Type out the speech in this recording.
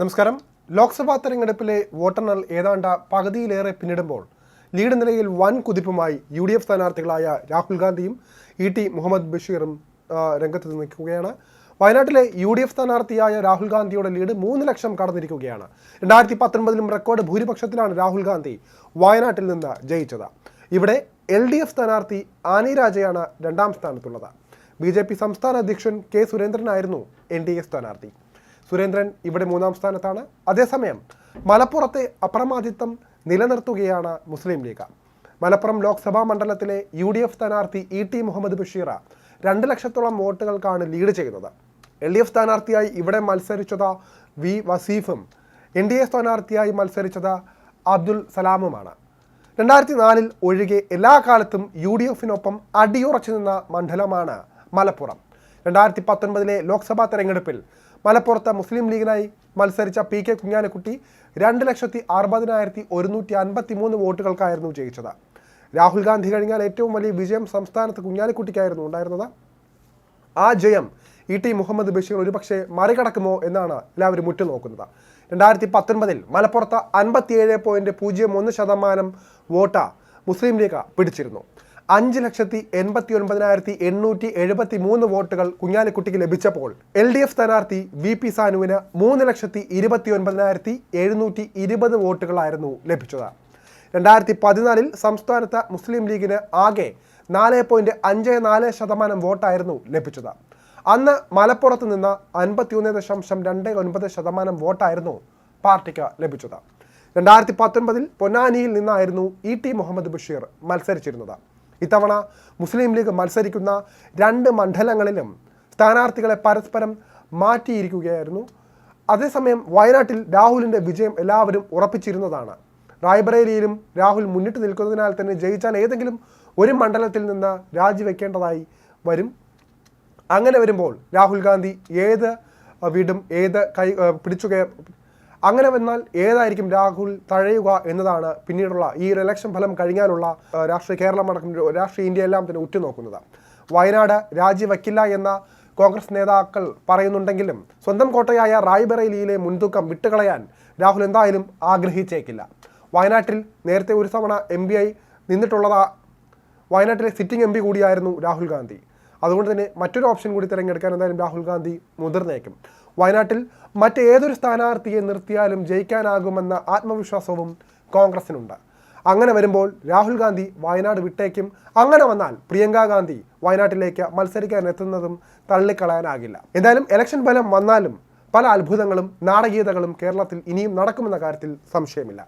നമസ്കാരം. ലോക്സഭാ തെരഞ്ഞെടുപ്പിലെ വോട്ടെണ്ണൽ ഏതാണ്ട് പകുതിയിലേറെ പിന്നിടുമ്പോൾ ലീഡ് നിലയിൽ വൻ കുതിപ്പുമായി യു ഡി എഫ് സ്ഥാനാർത്ഥികളായ രാഹുൽ ഗാന്ധിയും ഇ ടി മുഹമ്മദ് ബഷീറും രംഗത്ത് നിൽക്കുകയാണ്. വയനാട്ടിലെ യു ഡി എഫ് സ്ഥാനാർത്ഥിയായ രാഹുൽ ഗാന്ധിയുടെ ലീഡ് മൂന്ന് ലക്ഷം കടന്നിരിക്കുകയാണ്. രണ്ടായിരത്തി പത്തൊൻപതിലും റെക്കോർഡ് ഭൂരിപക്ഷത്തിലാണ് രാഹുൽ ഗാന്ധി വയനാട്ടിൽ നിന്ന് ജയിച്ചത്. ഇവിടെ എൽ ഡി എഫ് സ്ഥാനാർത്ഥി ആനി രാജയാണ് രണ്ടാം സ്ഥാനത്തുള്ളത്. ബി ജെ പി സംസ്ഥാന അധ്യക്ഷൻ കെ സുരേന്ദ്രനായിരുന്നു എൻ ഡി എ സ്ഥാനാർത്ഥി. സുരേന്ദ്രൻ ഇവിടെ മൂന്നാം സ്ഥാനത്താണ്. അതേസമയം മലപ്പുറത്തെ അപ്രമാദിത്വം നിലനിർത്തുകയാണ് മുസ്ലിം ലീഗ്. മലപ്പുറം ലോക്സഭാ മണ്ഡലത്തിലെ യു ഡി എഫ് സ്ഥാനാർത്ഥി ഇ ടി മുഹമ്മദ് ബഷീർ രണ്ട് ലക്ഷത്തോളം വോട്ടുകൾക്കാണ് ലീഡ് ചെയ്യുന്നത്. എൽ ഡി എഫ് സ്ഥാനാർത്ഥിയായി ഇവിടെ മത്സരിച്ചത് വി വസീഫും എൻ ഡി എ സ്ഥാനാർത്ഥിയായി മത്സരിച്ചത് അബ്ദുൽ സലാമുമാണ്. രണ്ടായിരത്തി നാലിൽ ഒഴികെ എല്ലാ കാലത്തും യു ഡി എഫിനൊപ്പം അടിയുറച്ചു നിന്ന മണ്ഡലമാണ് മലപ്പുറം. രണ്ടായിരത്തി പത്തൊൻപതിലെ ലോക്സഭാ തെരഞ്ഞെടുപ്പിൽ മലപ്പുറത്ത് മുസ്ലിം ലീഗിനായി മത്സരിച്ച പി കെ കുഞ്ഞാലിക്കുട്ടി രണ്ട് ലക്ഷത്തി അറുപതിനായിരത്തി ഒരുന്നൂറ്റി അൻപത്തി മൂന്ന് വോട്ടുകൾക്കായിരുന്നു ജയിച്ചത്. രാഹുൽ ഗാന്ധി കഴിഞ്ഞാൽ ഏറ്റവും വലിയ വിജയം സംസ്ഥാനത്ത് കുഞ്ഞാലിക്കുട്ടിക്കായിരുന്നു ഉണ്ടായിരുന്നത്. ആ ജയം ഇ ടി മുഹമ്മദ് ബഷീർ ഒരുപക്ഷെ മറികടക്കുമോ എന്നാണ് എല്ലാവരും ഉറ്റുനോക്കുന്നത്. രണ്ടായിരത്തി പത്തൊൻപതിൽ മലപ്പുറത്ത് അൻപത്തിയേഴ് പോയിന്റ് പൂജ്യം ഒന്ന് ശതമാനം വോട്ട് മുസ്ലിം ലീഗ് പിടിച്ചിരുന്നു. അഞ്ച് ലക്ഷത്തി എൺപത്തി ഒൻപതിനായിരത്തി എണ്ണൂറ്റി എഴുപത്തി മൂന്ന് വോട്ടുകൾ കുഞ്ഞാലിക്കുട്ടിക്ക് ലഭിച്ചപ്പോൾ എൽ ഡി എഫ് സ്ഥാനാർത്ഥി വി പി സാനുവിന് മൂന്ന് ലക്ഷത്തി ഇരുപത്തി ഒൻപതിനായിരത്തി എഴുന്നൂറ്റി ഇരുപത് വോട്ടുകളായിരുന്നു ലഭിച്ചത്. രണ്ടായിരത്തി പതിനാലിൽ സംസ്ഥാനത്ത് മുസ്ലിം ലീഗിന് ആകെ നാല് പോയിന്റ് അഞ്ച് നാല് ശതമാനം വോട്ടായിരുന്നു ലഭിച്ചത്. അന്ന് മലപ്പുറത്ത് നിന്ന് അൻപത്തിയൊന്ന് ദശാംശം രണ്ട് ഒൻപത് ശതമാനം വോട്ടായിരുന്നു പാർട്ടിക്ക് ലഭിച്ചത്. രണ്ടായിരത്തി പത്തൊൻപതിൽ പൊന്നാനിയിൽ നിന്നായിരുന്നു ഇ ടി മുഹമ്മദ് ബഷീർ മത്സരിച്ചിരുന്നത്. ഇത്തവണ മുസ്ലിം ലീഗ് മത്സരിക്കുന്ന രണ്ട് മണ്ഡലങ്ങളിലും സ്ഥാനാർത്ഥികളെ പരസ്പരം മാറ്റിയിരിക്കുകയായിരുന്നു. അതേസമയം വയനാട്ടിൽ രാഹുലിന്റെ വിജയം എല്ലാവരും ഉറപ്പിച്ചിരുന്നതാണ്. റായ്ബറേലിയിലും രാഹുൽ മുന്നിട്ട് നിൽക്കുന്നതിനാൽ തന്നെ ജയിച്ചാൽ ഏതെങ്കിലും ഒരു മണ്ഡലത്തിൽ നിന്ന് രാജിവെക്കേണ്ടതായി വരും. അങ്ങനെ വരുമ്പോൾ രാഹുൽ ഗാന്ധി ഏത് വീടും ഏത് കൈ പിടിച്ചു അങ്ങനെ വന്നാൽ ഏതായിരിക്കും രാഹുൽ തഴയുക എന്നതാണ് പിന്നീടുള്ള ഈ ഒരു ഇലക്ഷൻ ഫലം കഴിഞ്ഞാലുള്ള രാഷ്ട്രീയ കേരളം അടക്കം രാഷ്ട്രീയ ഇന്ത്യ എല്ലാം തന്നെ ഉറ്റുനോക്കുന്നത്. വയനാട് രാജിവെക്കില്ല എന്ന കോൺഗ്രസ് നേതാക്കൾ പറയുന്നുണ്ടെങ്കിലും സ്വന്തം കോട്ടയായ റായ്ബറേലിയിലെ മുൻതൂക്കം വിട്ടുകളയാൻ രാഹുൽ എന്തായാലും ആഗ്രഹിച്ചേക്കില്ല. വയനാട്ടിൽ നേരത്തെ ഒരു തവണ എം നിന്നിട്ടുള്ളതാ വയനാട്ടിലെ സിറ്റിംഗ് എം പി കൂടിയായിരുന്നു രാഹുൽ ഗാന്ധി. അതുകൊണ്ട് തന്നെ മറ്റൊരു ഓപ്ഷൻ കൂടി തിരഞ്ഞെടുക്കാൻ എന്തായാലും രാഹുൽ ഗാന്ധി മുതിർന്നേക്കും. വയനാട്ടിൽ മറ്റേതൊരു സ്ഥാനാർത്ഥിയെ നിർത്തിയാലും ജയിക്കാനാകുമെന്ന ആത്മവിശ്വാസവും കോൺഗ്രസിനുണ്ട്. അങ്ങനെ വരുമ്പോൾ രാഹുൽ ഗാന്ധി വയനാട് വിട്ടേക്കും. അങ്ങനെ വന്നാൽ പ്രിയങ്ക ഗാന്ധി വയനാട്ടിലേക്ക് മത്സരിക്കാൻ എത്തുന്നതും തള്ളിക്കളയാനാകില്ല. എന്തായാലും ഇലക്ഷൻ ഫലം വന്നാലും പല അത്ഭുതങ്ങളും നാടകീയതകളും കേരളത്തിൽ ഇനിയും നടക്കുമെന്ന കാര്യത്തിൽ സംശയമില്ല.